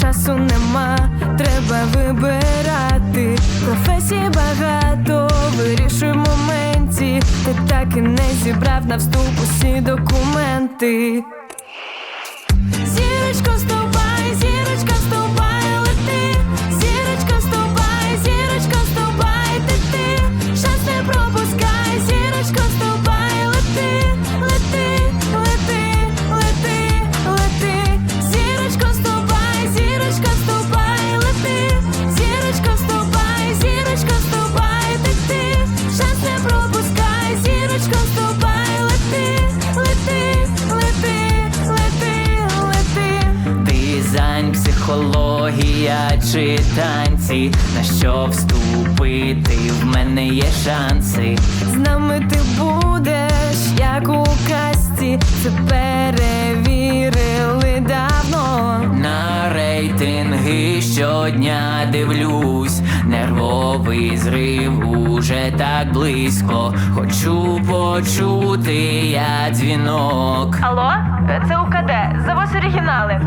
часу нема, треба вибирати. Професій багато, вирішуй в моменті. Ти так і не зібрав на вступ усі документи. Психологія чи танці, на що вступити, в мене є шанси. З нами ти будеш, як у казці, це перевірили давно. На рейтинги щодня дивлюсь, нервовий зрив уже так близько. Хочу почути я дзвінок. Алло, це УКД, завоз оригінали.